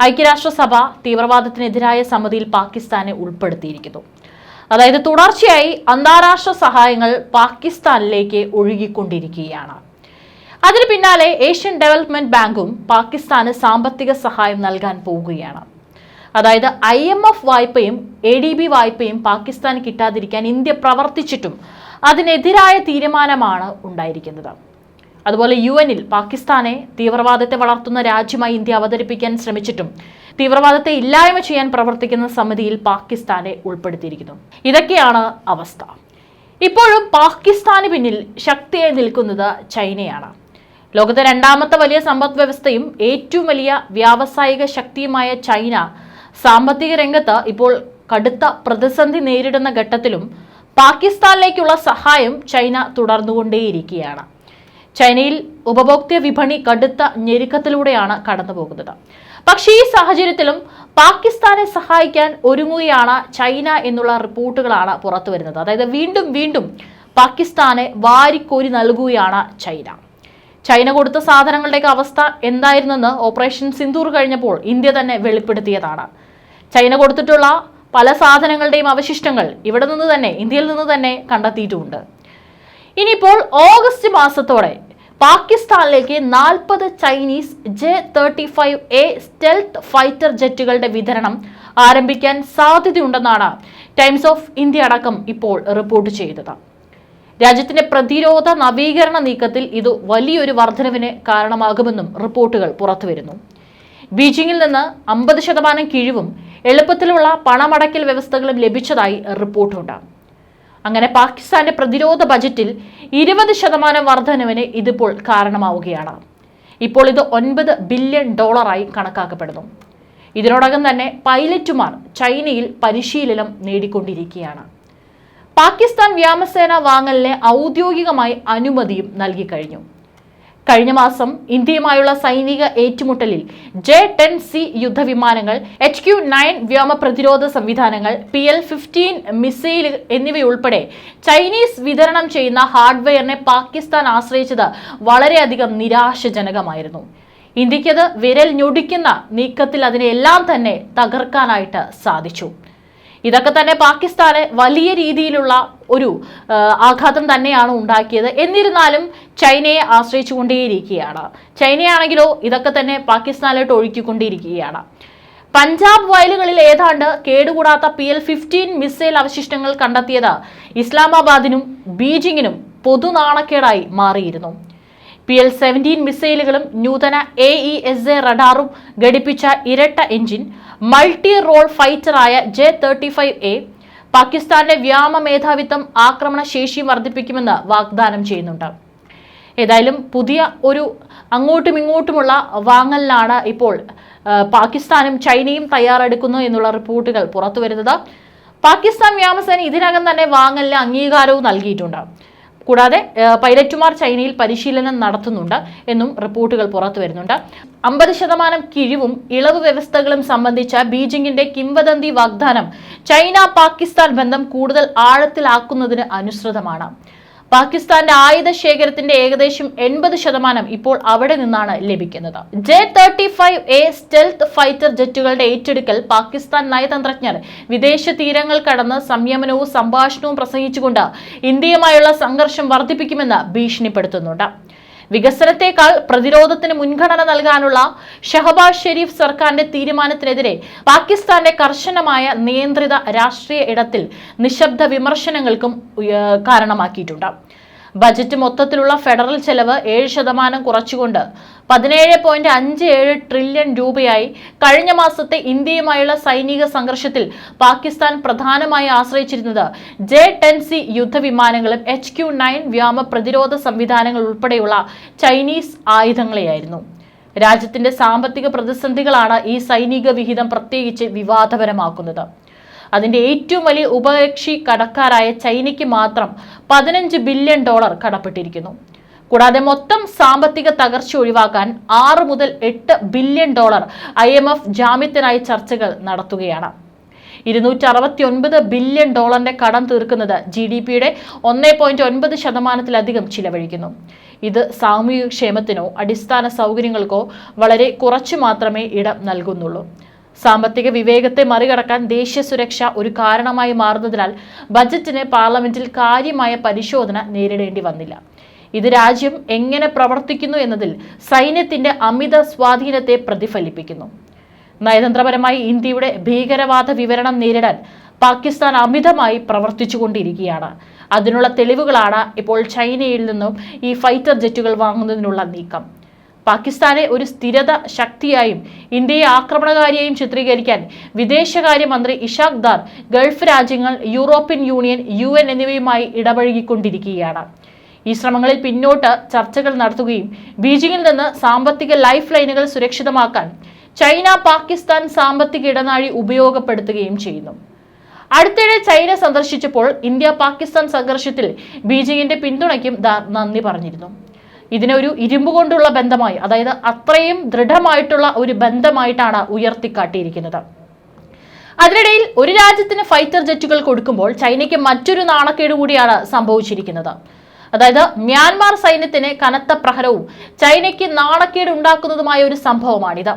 ഐക്യരാഷ്ട്രസഭ തീവ്രവാദത്തിനെതിരായ സമിതിയിൽ പാകിസ്ഥാനെ ഉൾപ്പെടുത്തിയിരിക്കുന്നു. അതായത് തുടർച്ചയായി അന്താരാഷ്ട്ര സഹായങ്ങൾ പാകിസ്ഥാനിലേക്ക് ഒഴുകിക്കൊണ്ടിരിക്കുകയാണ്. അതിന് പിന്നാലെ ഏഷ്യൻ ഡെവലപ്മെന്റ് ബാങ്കും പാകിസ്ഥാന് സാമ്പത്തിക സഹായം നൽകാൻ പോവുകയാണ്. അതായത് ഐ എം എഫ് വായ്പയും എ ഡി ബി വായ്പയും പാകിസ്ഥാന് കിട്ടാതിരിക്കാൻ ഇന്ത്യ പ്രവർത്തിച്ചിട്ടും അതിനെതിരായ തീരുമാനമാണ് ഉണ്ടായിരിക്കുന്നത്. അതുപോലെ യു എനിൽ പാകിസ്ഥാനെ തീവ്രവാദത്തെ വളർത്തുന്ന രാജ്യമായി ഇന്ത്യ അവതരിപ്പിക്കാൻ ശ്രമിച്ചിട്ടും തീവ്രവാദത്തെ ഇല്ലായ്മ ചെയ്യാൻ പ്രവർത്തിക്കുന്ന സമിതിയിൽ പാകിസ്ഥാനെ ഉൾപ്പെടുത്തിയിരിക്കുന്നു. ഇതൊക്കെയാണ് അവസ്ഥ. ഇപ്പോഴും പാകിസ്ഥാന് പിന്നിൽ ശക്തിയായി നിൽക്കുന്നത് ചൈനയാണ്. ലോകത്തെ രണ്ടാമത്തെ വലിയ സമ്പദ് വ്യവസ്ഥയും ഏറ്റവും വലിയ വ്യാവസായിക ശക്തിയുമായ ചൈന സാമ്പത്തിക രംഗത്ത് ഇപ്പോൾ കടുത്ത പ്രതിസന്ധി നേരിടുന്ന ഘട്ടത്തിലും പാകിസ്ഥാനിലേക്കുള്ള സഹായം ചൈന തുടർന്നുകൊണ്ടേയിരിക്കുകയാണ്. ചൈനയിൽ ഉപഭോക്തൃ വിപണി കടുത്ത ഞെരുക്കത്തിലൂടെയാണ് കടന്നുപോകുന്നത്. പക്ഷേ ഈ സാഹചര്യത്തിലും പാകിസ്ഥാനെ സഹായിക്കാൻ ഒരുങ്ങുകയാണ് ചൈന എന്നുള്ള റിപ്പോർട്ടുകളാണ് പുറത്തു വരുന്നത്. അതായത് വീണ്ടും വീണ്ടും പാകിസ്ഥാനെ വാരിക്കോരി നൽകുകയാണ് ചൈന. ചൈന കൊടുത്ത സാധനങ്ങളുടെയൊക്കെ അവസ്ഥ എന്തായിരുന്നെന്ന് ഓപ്പറേഷൻ സിന്ദൂർ കഴിഞ്ഞപ്പോൾ ഇന്ത്യ തന്നെ വെളിപ്പെടുത്തിയതാണ്. ചൈന കൊടുത്തിട്ടുള്ള പല സാധനങ്ങളുടെയും അവശിഷ്ടങ്ങൾ ഇവിടെ നിന്ന് തന്നെ ഇന്ത്യയിൽ നിന്ന് തന്നെ കണ്ടെത്തിയിട്ടുമുണ്ട് ഇനിയിപ്പോൾ ഓഗസ്റ്റ് മാസത്തോടെ പാകിസ്ഥാനിലേക്ക് നാൽപ്പത് Chinese J thirty five A stealth fighter ജെറ്റുകളുടെ വിതരണം ആരംഭിക്കാൻ സാധ്യതയുണ്ടെന്നാണ് ടൈംസ് ഓഫ് ഇന്ത്യ അടക്കം ഇപ്പോൾ റിപ്പോർട്ട് ചെയ്തത്. രാജ്യത്തിന്റെ പ്രതിരോധ നവീകരണ നീക്കത്തിൽ ഇത് വലിയൊരു വർധനവിന് കാരണമാകുമെന്നും റിപ്പോർട്ടുകൾ പുറത്തുവരുന്നു. ബീജിംഗിൽ നിന്ന് അമ്പത് ശതമാനം കിഴിവും എളുപ്പത്തിലുള്ള പണമടയ്ക്കൽ വ്യവസ്ഥകളും ലഭിച്ചതായി റിപ്പോർട്ടുണ്ട്. അങ്ങനെ പാകിസ്ഥാന്റെ പ്രതിരോധ ബജറ്റിൽ ഇരുപത് ശതമാനം വർധനവിന് ഇതിപ്പോൾ കാരണമാവുകയാണ്. ഇപ്പോൾ ഇത് ഒൻപത് ബില്യൺ ഡോളറായി കണക്കാക്കപ്പെടുന്നു. ഇതിനോടകം തന്നെ പൈലറ്റുമാർ ചൈനയിൽ പരിശീലനം നേടിക്കൊണ്ടിരിക്കുകയാണ്. പാകിസ്ഥാൻ വ്യോമസേന വാങ്ങലിന് ഔദ്യോഗികമായി അനുമതിയും നൽകി കഴിഞ്ഞു മാസം ഇന്ത്യയുമായുള്ള സൈനിക ഏറ്റുമുട്ടലിൽ ജെ ടെൻ സി യുദ്ധവിമാനങ്ങൾ എച്ച് ക്യു നയൻ വ്യോമ പ്രതിരോധ സംവിധാനങ്ങൾ പി എൽ ഫിഫ്റ്റീൻ മിസൈൽ എന്നിവയുൾപ്പെടെ ചൈനീസ് വിതരണം ചെയ്യുന്ന ഹാർഡ്വെയറിനെ പാകിസ്ഥാൻ ആശ്രയിച്ചത് വളരെയധികം നിരാശജനകമായിരുന്നു. ഇന്ത്യക്കത് വിരൽ ഞൊടിക്കുന്ന നീക്കത്തിൽ അതിനെല്ലാം തന്നെ തകർക്കാനായിട്ട് സാധിച്ചു. ഇതൊക്കെ തന്നെ പാകിസ്ഥാന് വലിയ രീതിയിലുള്ള ഒരു ആഘാതം തന്നെയാണ് ഉണ്ടാക്കിയത്. എന്നിരുന്നാലും ചൈനയെ ആശ്രയിച്ചുകൊണ്ടേയിരിക്കുകയാണ്. ചൈനയാണെങ്കിലോ ഇതൊക്കെ തന്നെ പാകിസ്ഥാനിലോട്ട് ഒഴുക്കിക്കൊണ്ടിരിക്കുകയാണ് പഞ്ചാബ് വയലുകളിൽ ഏതാണ്ട് കേടുകൂടാത്ത പി എൽ ഫിഫ്റ്റീൻ മിസൈൽ അവശിഷ്ടങ്ങൾ കണ്ടെത്തിയത് ഇസ്ലാമാബാദിനും ബീജിങ്ങിനും പൊതുനാണക്കേടായി മാറിയിരുന്നു. പി എൽ സെവന്റീൻ മിസൈലുകളും നൂതന എ ഇ എസ് എ റഡാറും ഘടിപ്പിച്ച ഇരട്ട എഞ്ചിൻ മൾട്ടി റോൾ ഫൈറ്ററായ ജെ തേർട്ടി ഫൈവ് എ പാകിസ്ഥാന്റെ വ്യാമ മേധാവിത്വം ആക്രമണ ശേഷി വർദ്ധിപ്പിക്കുമെന്ന് വാഗ്ദാനം ചെയ്യുന്നുണ്ട്. ഏതായാലും പുതിയ ഒരു അങ്ങോട്ടും ഇങ്ങോട്ടുമുള്ള വാങ്ങലിനാണ് ഇപ്പോൾ പാകിസ്ഥാനും ചൈനയും തയ്യാറെടുക്കുന്നു എന്നുള്ള റിപ്പോർട്ടുകൾ പുറത്തു വരുന്നത് പാകിസ്ഥാൻ വ്യോമസേന ഇതിനകം തന്നെ വാങ്ങലിന് അംഗീകാരവും നൽകിയിട്ടുണ്ട്. കൂടാതെ പൈലറ്റുമാർ ചൈനയിൽ പരിശീലനം നടത്തുന്നുണ്ട് എന്നും റിപ്പോർട്ടുകൾ പുറത്തു വരുന്നുണ്ട് അമ്പത് ശതമാനം കിഴിവും ഇളവ് വ്യവസ്ഥകളും സംബന്ധിച്ച ബീജിംഗിന്റെ കിംവദന്തി വാഗ്ദാനം ചൈന പാകിസ്ഥാൻ ബന്ധം കൂടുതൽ ആഴത്തിലാക്കുന്നതിന് അനുസൃതമാണ്. പാകിസ്ഥാന്റെ ആയുധ ശേഖരത്തിന്റെ ഏകദേശം എൺപത് ശതമാനം ഇപ്പോൾ അവിടെ നിന്നാണ് ലഭിക്കുന്നത്. J thirty five A stealth fighter ജെറ്റുകളുടെ ഏറ്റെടുക്കൽ പാകിസ്ഥാൻ നയതന്ത്രജ്ഞർ വിദേശ തീരങ്ങൾ കടന്ന് സംയമനവും സംഭാഷണവും പ്രസംഗിച്ചുകൊണ്ട് ഇന്ത്യയുമായുള്ള സംഘർഷം വർദ്ധിപ്പിക്കുമെന്ന് ഭീഷണിപ്പെടുത്തുന്നുണ്ട്. വികസനത്തെക്കാൾ പ്രതിരോധത്തിന് മുൻഗണന നൽകാനുള്ള ഷഹബാസ് ഷെരീഫ് സർക്കാരിന്റെ തീരുമാനത്തിനെതിരെ പാകിസ്ഥാന്റെ കർശനമായ നിയന്ത്രിത രാഷ്ട്രീയ ഇടത്തിൽ നിശബ്ദ വിമർശനങ്ങൾക്കും കാരണമാക്കിയിട്ടുണ്ട്. ബജറ്റ് മൊത്തത്തിലുള്ള ഫെഡറൽ ചെലവ് ഏഴ് ശതമാനം കുറച്ചുകൊണ്ട് പതിനേഴ് പോയിന്റ് അഞ്ച് ഏഴ് ട്രില്യൺ രൂപയായി. കഴിഞ്ഞ മാസത്തെ ഇന്ത്യയുമായുള്ള സൈനിക സംഘർഷത്തിൽ പാകിസ്ഥാൻ പ്രധാനമായി ആശ്രയിച്ചിരുന്നത് ജെ ടെൻ സി യുദ്ധവിമാനങ്ങളും എച്ച് ക്യു നയൻ വ്യോമ പ്രതിരോധ സംവിധാനങ്ങൾ ഉൾപ്പെടെയുള്ള ചൈനീസ് ആയുധങ്ങളെയായിരുന്നു. രാജ്യത്തിന്റെ സാമ്പത്തിക പ്രതിസന്ധികളാണ് ഈ സൈനിക വിഹിതം പ്രത്യേകിച്ച് വിവാദപരമാക്കുന്നത്. അതിന്റെ ഏറ്റവും വലിയ ഉപകക്ഷി കടക്കാരായ ചൈനയ്ക്ക് മാത്രം പതിനഞ്ച് ബില്യൺ ഡോളർ കടപ്പെട്ടിരിക്കുന്നു. കൂടാതെ മൊത്തം സാമ്പത്തിക തകർച്ച ഒഴിവാക്കാൻ ആറ് മുതൽ എട്ട് billion dollar I M F ജാമ്യത്തിനായി ചർച്ചകൾ നടത്തുകയാണ്. ഇരുന്നൂറ്റി അറുപത്തി ഒൻപത് ബില്യൺ ഡോളറിന്റെ കടം തീർക്കുന്നത് ജി ഡി പിയുടെ ഒന്നേ പോയിന്റ് ഒൻപത് ശതമാനത്തിലധികം ചിലവഴിക്കുന്നു. ഇത് സാമൂഹിക ക്ഷേമത്തിനോ അടിസ്ഥാന സൗകര്യങ്ങൾക്കോ വളരെ കുറച്ചു മാത്രമേ ഇടം നൽകുന്നുള്ളൂ. സാമ്പത്തിക വിവേകത്തെ മറികടക്കാൻ ദേശീയ സുരക്ഷ ഒരു കാരണമായി മാറുന്നതിനാൽ ബജറ്റിന് പാർലമെന്റിൽ കാര്യമായ പരിശോധന നേരിടേണ്ടി വന്നില്ല. ഇത് രാജ്യം എങ്ങനെ പ്രവർത്തിക്കുന്നു എന്നതിൽ സൈന്യത്തിന്റെ അമിത സ്വാധീനത്തെ പ്രതിഫലിപ്പിക്കുന്നു. നയതന്ത്രപരമായി ഇന്ത്യയുടെ ഭീകരവാദ വിവരണം നേരിടാൻ പാകിസ്ഥാൻ അമിതമായി പ്രവർത്തിച്ചുകൊണ്ടിരിക്കുകയാണ്. അതിനുള്ള തെളിവുകളാണ് ഇപ്പോൾ ചൈനയിൽ നിന്നും ഈ ഫൈറ്റർ ജെറ്റുകൾ വാങ്ങുന്നതിനുള്ള നീക്കം. പാകിസ്ഥാനെ ഒരു സ്ഥിരത ശക്തിയായും ഇന്ത്യയെ ആക്രമണകാരിയായും ചിത്രീകരിക്കാൻ വിദേശകാര്യമന്ത്രി ഇഷാഖ് ദാർ ഗൾഫ് രാജ്യങ്ങൾ യൂറോപ്യൻ യൂണിയൻ യു എന്നിവയുമായി ഇടപഴകിക്കൊണ്ടിരിക്കുകയാണ്. ഈ ശ്രമങ്ങളിൽ പിന്നോട്ട് ചർച്ചകൾ നടത്തുകയും ബീജിംഗിൽ നിന്ന് സാമ്പത്തിക ലൈഫ് ലൈനുകൾ സുരക്ഷിതമാക്കാൻ ചൈന പാകിസ്ഥാൻ സാമ്പത്തിക ഇടനാഴി ഉപയോഗപ്പെടുത്തുകയും ചെയ്യുന്നു. അടുത്തിടെ ചൈന സന്ദർശിച്ചപ്പോൾ ഇന്ത്യ പാകിസ്ഥാൻ സംഘർഷത്തിൽ ബീജിംഗിന്റെ പിന്തുണയ്ക്കും ദാർ നന്ദി പറഞ്ഞിരുന്നു. ഇതിനെ ഒരു ഇരുമ്പ് കൊണ്ടുള്ള ബന്ധമായി അതായത് അത്രയും ദൃഢമായിട്ടുള്ള ഒരു ബന്ധമായിട്ടാണ് ഉയർത്തിക്കാട്ടിയിരിക്കുന്നത്. അതിനിടയിൽ ഒരു രാജ്യത്തിന് ഫൈറ്റർ ജെറ്റുകൾ കൊടുക്കുമ്പോൾ ചൈനയ്ക്ക് മറ്റൊരു നാണക്കേട് കൂടിയാണ് സംഭവിച്ചിരിക്കുന്നത്. അതായത് മ്യാൻമാർ സൈന്യത്തിന് കനത്ത പ്രഹരവും ചൈനയ്ക്ക് നാണക്കേട് ഉണ്ടാക്കുന്നതുമായ ഒരു സംഭവമാണിത്.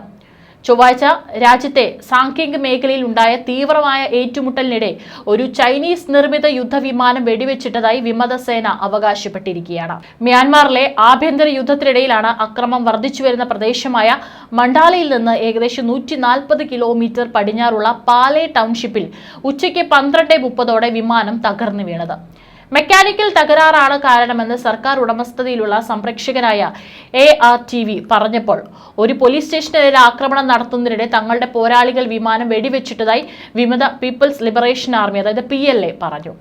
ചൊവ്വാഴ്ച രാജ്യത്തെ സാങ്കേതിക മേഖലയിൽ ഉണ്ടായ തീവ്രമായ ഏറ്റുമുട്ടലിനിടെ ഒരു ചൈനീസ് നിർമ്മിത യുദ്ധവിമാനം വെടിവെച്ചിട്ടതായി വിമതസേന അവകാശപ്പെട്ടിരിക്കുകയാണ്. മ്യാൻമാറിലെ ആഭ്യന്തര യുദ്ധത്തിനിടയിലാണ് അക്രമം വർദ്ധിച്ചുവരുന്ന പ്രദേശമായ മണ്ടാലയിൽ നിന്ന് ഏകദേശം നൂറ്റി നാൽപ്പത് കിലോമീറ്റർ പടിഞ്ഞാറുള്ള പാലെ ടൗൺഷിപ്പിൽ ഉച്ചയ്ക്ക് പന്ത്രണ്ട് മുപ്പതോടെ വിമാനം തകർന്നു വീണത്. മെക്കാനിക്കൽ തകരാറാണ് കാരണമെന്ന് സർക്കാർ ഉടമസ്ഥതയിലുള്ള സംരക്ഷകനായ എ ആർ ടി വി പറഞ്ഞപ്പോൾ ഒരു പോലീസ് സ്റ്റേഷനെതിരെ ആക്രമണം നടത്തുന്നതിനിടെ തങ്ങളുടെ പോരാളികൾ വിമാനം വെടിവെച്ചിട്ടതായി വിമത പീപ്പിൾസ് ലിബറേഷൻ ആർമി അതായത് പി പറഞ്ഞു.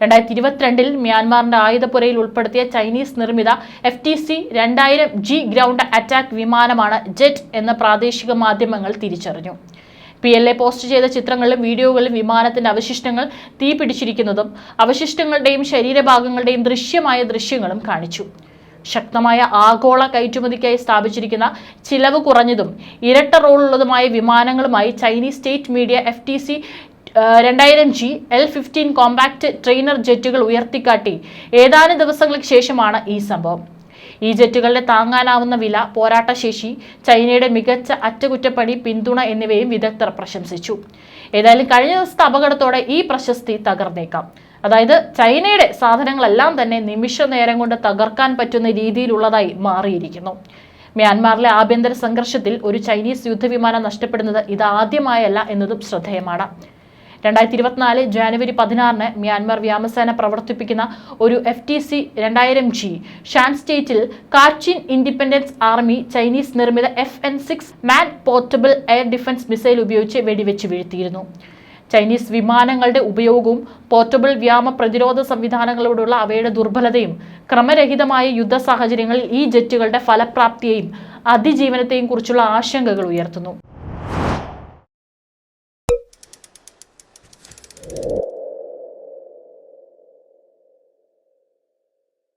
രണ്ടായിരത്തി ഇരുപത്തിരണ്ടിൽ മ്യാൻമാറിന്റെ ആയുധപ്പുരയിൽ ഉൾപ്പെടുത്തിയ ചൈനീസ് നിർമ്മിത എഫ് ടി സി രണ്ടായിരം ജി ഗ്രൗണ്ട് അറ്റാക്ക് വിമാനമാണ് ജെറ്റ് എന്ന പ്രാദേശിക മാധ്യമങ്ങൾ തിരിച്ചറിഞ്ഞു. പി എൽ എ പോസ്റ്റ് ചെയ്ത ചിത്രങ്ങളിലും വീഡിയോകളിലും വിമാനത്തിന്റെ അവശിഷ്ടങ്ങൾ തീപിടിച്ചിരിക്കുന്നതും അവശിഷ്ടങ്ങളുടെയും ശരീരഭാഗങ്ങളുടെയും ദൃശ്യമായ ദൃശ്യങ്ങളും കാണിച്ചു. ശക്തമായ ആഗോള കയറ്റുമതിക്കായി സ്ഥാപിച്ചിരിക്കുന്ന ചിലവ് കുറഞ്ഞതും ഇരട്ട റോളുള്ളതുമായ വിമാനങ്ങളുമായി Chinese state media F T C രണ്ടായിരം G L fifteen compact trainer ജെറ്റുകൾ ഉയർത്തിക്കാട്ടി. ഏതാനും ദിവസങ്ങൾക്ക് ശേഷമാണ് ഈ സംഭവം. ഈ ജെറ്റുകളുടെ താങ്ങാനാവുന്ന വില പോരാട്ടശേഷി ചൈനയുടെ മികച്ച അറ്റകുറ്റപ്പണി പിന്തുണ എന്നിവയും വിദഗ്ധർ പ്രശംസിച്ചു. ഏതായാലും കഴിഞ്ഞ ദിവസത്തെ അപകടത്തോടെ ഈ പ്രശസ്തി തകർന്നേക്കാം. അതായത് ചൈനയുടെ സാധനങ്ങളെല്ലാം തന്നെ നിമിഷ നേരം കൊണ്ട് തകർക്കാൻ പറ്റുന്ന രീതിയിലുള്ളതായി മാറിയിരിക്കുന്നു. മ്യാൻമാറിലെ ആഭ്യന്തര സംഘർഷത്തിൽ ഒരു ചൈനീസ് യുദ്ധവിമാനം നഷ്ടപ്പെടുന്നത് ഇതാദ്യമായല്ല എന്നതും ശ്രദ്ധേയമാണ്. രണ്ടായിരത്തി ഇരുപത്തിനാല് ജാനുവരി പതിനാറിന് മ്യാൻമാർ വ്യോമസേന പ്രവർത്തിപ്പിക്കുന്ന ഒരു എഫ് ടി സി രണ്ടായിരം ജി. ഷാൻ സ്റ്റേറ്റിൽ കാച്ചിൻ ഇൻഡിപെൻഡൻസ് ആർമി ചൈനീസ് നിർമ്മിത F N six man portable air defence missile ഉപയോഗിച്ച് വെടിവെച്ച് വീഴ്ത്തിയിരുന്നു. ചൈനീസ് വിമാനങ്ങളുടെ ഉപയോഗവും പോർട്ടബിൾ വ്യോമ പ്രതിരോധ സംവിധാനങ്ങളോടുള്ള അവയുടെ ദുർബലതയും ക്രമരഹിതമായ യുദ്ധ സാഹചര്യങ്ങളിൽ ഈ ജെറ്റുകളുടെ ഫലപ്രാപ്തിയെയും അതിജീവനത്തെയും കുറിച്ചുള്ള ആശങ്കകൾ ഉയർത്തുന്നു.